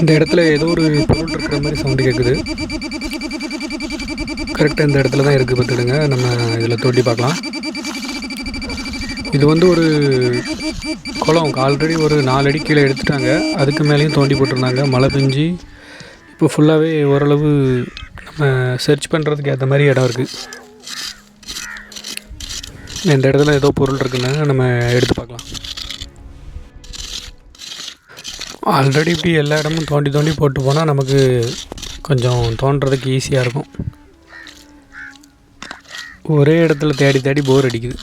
இந்த இடத்துல ஏதோ ஒரு பொருள் இருக்கிற மாதிரி சவுண்டு கேட்குது கரெக்டாக இந்த இடத்துல தான் இருக்குது பார்த்துடுங்க. நம்ம இதில் தோண்டி பார்க்கலாம். இது வந்து ஒரு குளம். ஆல்ரெடி ஒரு நாலு அடி கீழே எடுத்துட்டாங்க. அதுக்கு மேலேயும் தோண்டி போட்டிருந்தாங்க. மழை பெஞ்சு இப்போ ஃபுல்லாகவே ஓரளவு நம்ம சர்ச் பண்ணுறதுக்கு ஏற்ற மாதிரி இடம் இருக்குது இந்த இடத்துல ஏதோ பொருள் இருக்குன்னு நம்ம எடுத்து பார்க்கலாம். ஆல்ரெடி இப்படி எல்லா இடமும் தோண்டி தோண்டி போட்டு போனால் நமக்கு கொஞ்சம் தோண்டுறதுக்கு ஈஸியாக இருக்கும். ஒரே இடத்துல தேடி தேடி போர் அடிக்குது.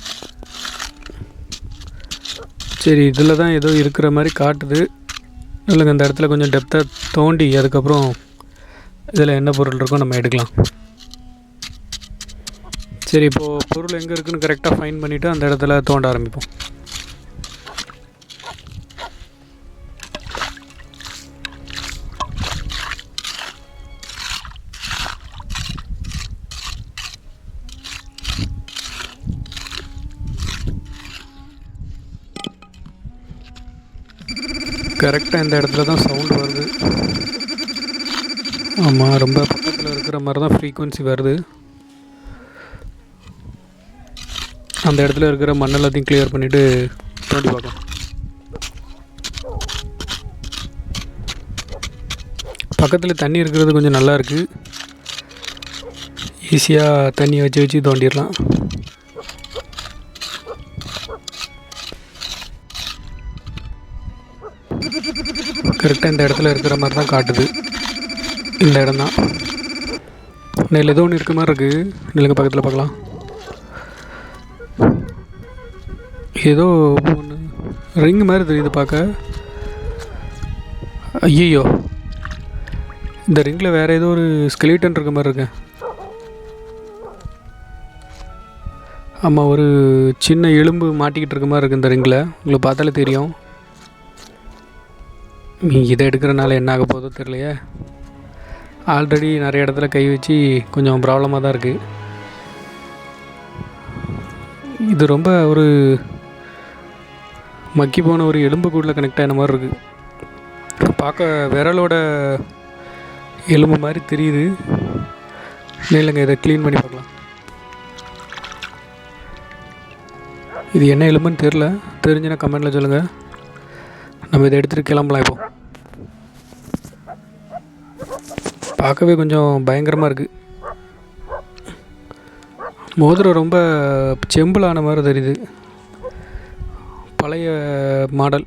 சரி இதில் தான் ஏதோ இருக்கிற மாதிரி காட்டுது. இல்லைங்க அந்த இடத்துல கொஞ்சம் டெப்த்தாக தோண்டி அதுக்கப்புறம் இதில் என்ன பொருள் இருக்கோ நம்ம எடுக்கலாம். சரி இப்போது பொருள் எங்கே இருக்குன்னு கரெக்டாக ஃபைன் பண்ணிவிட்டு அந்த இடத்துல தோண்ட ஆரம்பிப்போம். கரெக்டாக இந்த இடத்துல தான் சவுண்டு வருது. ஆமாம் ரொம்ப பக்கத்தில் இருக்கிற மாதிரி தான் ஃப்ரீக்குவென்சி வருது. அந்த இடத்துல இருக்கிற மண்ணெல்லாத்தையும் கிளியர் பண்ணிவிட்டு தோண்டி பார்க்கலாம். பக்கத்தில் தண்ணி இருக்கிறது கொஞ்சம் நல்லா இருக்குது ஈஸியாக தண்ணி வச்சு வச்சு தோண்டிடலாம். கரெக்டாக இந்த இடத்துல இருக்கிற மாதிரி தான் காட்டுது. இந்த இடம் தான். நெல் ஏதோ ஒன்று இருக்க மாதிரி இருக்குது நெல்லுங்க பக்கத்தில் பார்க்கலாம். ஏதோ ஒன்று ரிங் மாதிரி தெரியுது பார்க்க. ஐயோ இந்த ரிங்கில் வேறு ஏதோ ஒரு ஸ்கெலிட்டன் இருக்க மாதிரி இருக்கு. ஆமாம் ஒரு சின்ன எலும்பு மாட்டிக்கிட்டு இருக்க மாதிரி இருக்குது இந்த ரிங்கில் உங்களுக்கு பார்த்தாலே தெரியும். இதை எடுக்கிறனால என்ன ஆக போதோ தெரியலையே. ஆல்ரெடி நிறைய இடத்துல கை வச்சு கொஞ்சம் ப்ராப்ளமாக தான் இருக்குது இது ரொம்ப ஒரு மக்கி போன ஒரு எலும்பு கூடில் கனெக்ட் ஆன மாதிரி இருக்குது பார்க்க விரலோட எலும்பு மாதிரி தெரியுது. இல்லைங்க இதை க்ளீன் பண்ணி பார்க்கலாம். இது என்ன எலும்புன்னு தெரில தெரிஞ்சுன்னா கமெண்டில் சொல்லுங்கள் நம்ம இதை எடுத்துகிட்டு கிளம்பலாம் இப்போ. பார்க்கவே கொஞ்சம் பயங்கரமாக இருக்குது மோதிரம் ரொம்ப செம்பிளான மாதிரி தெரியுது. பழைய மாடல்